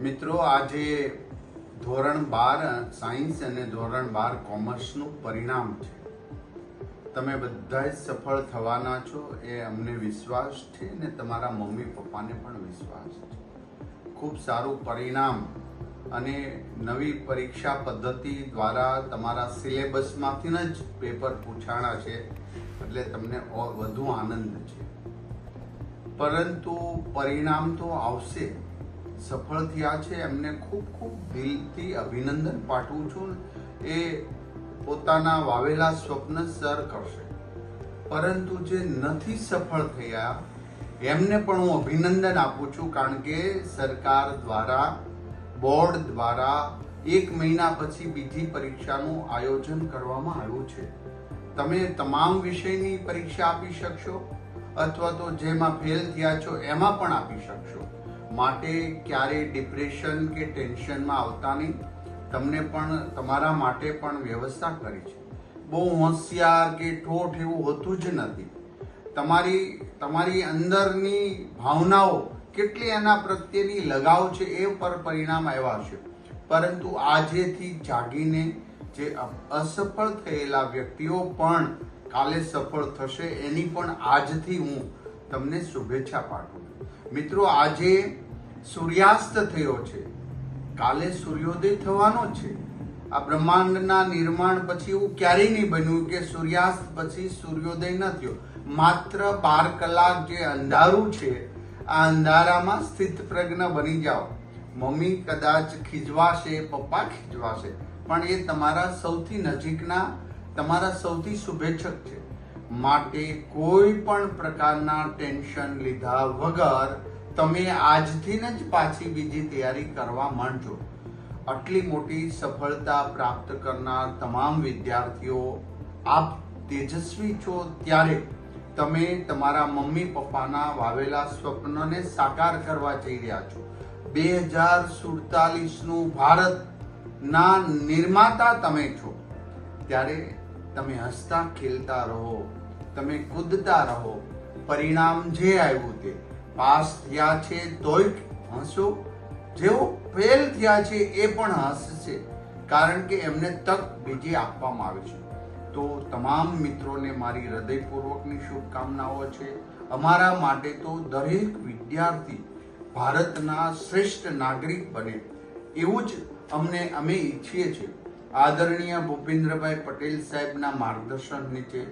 મિત્રો, આજે ધોરણ બાર, સાયન્સ અને ધોરણ બાર કોમર્સનું પરિણામ છે. તમે બધા જ સફળ થવાના છો, એ અમને વિશ્વાસ છે ને તમારા મમ્મી પપ્પાને પણ વિશ્વાસ છે. ખૂબ સારું પરિણામ અને નવી પરીક્ષા પદ્ધતિ દ્વારા તમારા સિલેબસમાંથી જ પેપર પૂછાણા છે, એટલે તમને વધુ આનંદ છે. પરંતુ પરિણામ તો આવશે. સફળ થયા છે. એમને ખૂબ ખૂબ દિલથી અભિનંદન પાઠવું છું. એ પોતાના વાવેલા સ્વપ્ન સર કરશે. પરંતુ જે નથી સફળ થયા, એમને પણ હું અભિનંદન આપું છું કારણ કે સરકાર દ્વારા, બોર્ડ દ્વારા એક મહિના પછી બીજી પરીક્ષાનું આયોજન કરવામાં આવ્યું છે. તમે તમામ વિષયની પરીક્ષા આપી શકશો અથવા તો જેમાં ફેલ થયા છો, એમાં પણ આપી શકશો. માટે ક્યારેય ડિપ્રેશન કે ટેન્શનમાં આવતા નહીં. તમને પણ, તમારા માટે પણ વ્યવસ્થા કરી છે. બહુ હોશિયાર કે ઠોઠ એવું હોતું જ નથી. તમારી તમારી અંદરની ભાવનાઓ કેટલી એના પ્રત્યેની લગાવ છે એ પર પરિણામ આવ્યા છે પરંતુ આજેથી જાગીને જે અસફળ થયેલા વ્યક્તિઓ પણ કાલે સફળ થશે એની પણ આજથી હું તમને શુભેચ્છા પાઠવું મિત્રો, આજે સૂર્યાસ્ત થયો છે. કાલે સૂર્યોદય થવાનો છે. આ બ્રહ્માંડના નિર્માણ પછી એવું ક્યારેય નહીં બન્યું કે સૂર્યાસ્ત પછી સૂર્યોદય ન થયો. માત્ર બાર કલાક જે અંધારું છે, આ અંધારામાં સ્થિત પ્રજ્ઞ બની જાઓ. મમ્મી કદાચ ખીજવાશે, પપ્પા ખીજવાશે, પણ એ તમારા સૌથી નજીકના, તમારા સૌથી શુભેચ્છક છે. માટે કોઈ પણ પ્રકારના ટેન્શન લીધા વગર તમે આજથી જ પાછી બીજી તૈયારી કરવા માંડજો. આટલી મોટી સફળતા પ્રાપ્ત કરનાર તમામ વિદ્યાર્થીઓ, આપ તેજસ્વી છો ત્યારે તમે તમારા મમ્મી પપ્પાના વાવેલા સ્વપ્નને સાકાર કરવા જઈ રહ્યા છો. બે હજાર સુડતાલીસનું ભારતના નિર્માતા તમે છો. ત્યારે તમે હસતા, ખેલતા રહો. તમે કૂદતા રહો. પરિણામ જે આવ્યું તે. પાસ થયા છે તોય હસો. જેઓ ફેલ થયા છે એ પણ હસશે. કારણ કે એમને તક બીજી આપવામાં આવી છે. તો તમામ મિત્રોને મારી હૃદયપૂર્વકની શુભકામનાઓ છે. અમારા માટે તો દરેક વિદ્યાર્થી ભારતના શ્રેષ્ઠ નાગરિક બને. એવું જ અમને અમે ઈચ્છીએ છીએ. આદરણીય ભૂપેન્દ્રભાઈ પટેલ સાહેબના માર્ગદર્શન નીચે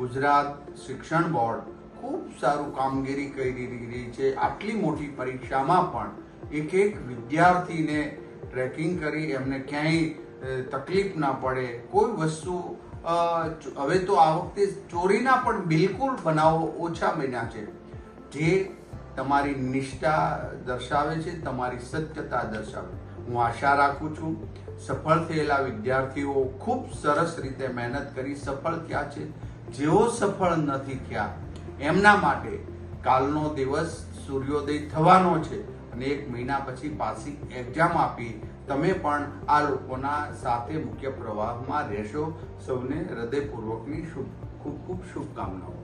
ગુજરાત શિક્ષણ બોર્ડ ખૂબ સારું કામગીરી કરી રહી છે. આટલી મોટી પરીક્ષામાં પણ એક એક વિદ્યાર્થીને ટ્રેકિંગ કરી એમને ક્યાંય તકલીફ ના પડે. કોઈ વસ્તુ હવે તો આ વખતે ચોરીના પણ બિલકુલ બનાવો ઓછા બન્યા છે. જે તમારી નિષ્ઠા દર્શાવે છે, તમારી સત્યતા દર્શાવે. હું આશા રાખું છું, સફળ થયેલા વિદ્યાર્થીઓ ખૂબ સરસ રીતે મહેનત કરી સફળ થયા છે. જેઓ સફળ નથી થયા, એમના માટે કાલનો દિવસ સૂર્યોદય થવાનો છે અને એક મહિના પછી પાછી એક્ઝામ આપી તમે પણ આ લોકોના સાથે મુખ્ય પ્રવાહમાં રહેશો. સૌને હૃદયપૂર્વકની શુભ ખૂબ ખૂબ શુભકામનાઓ.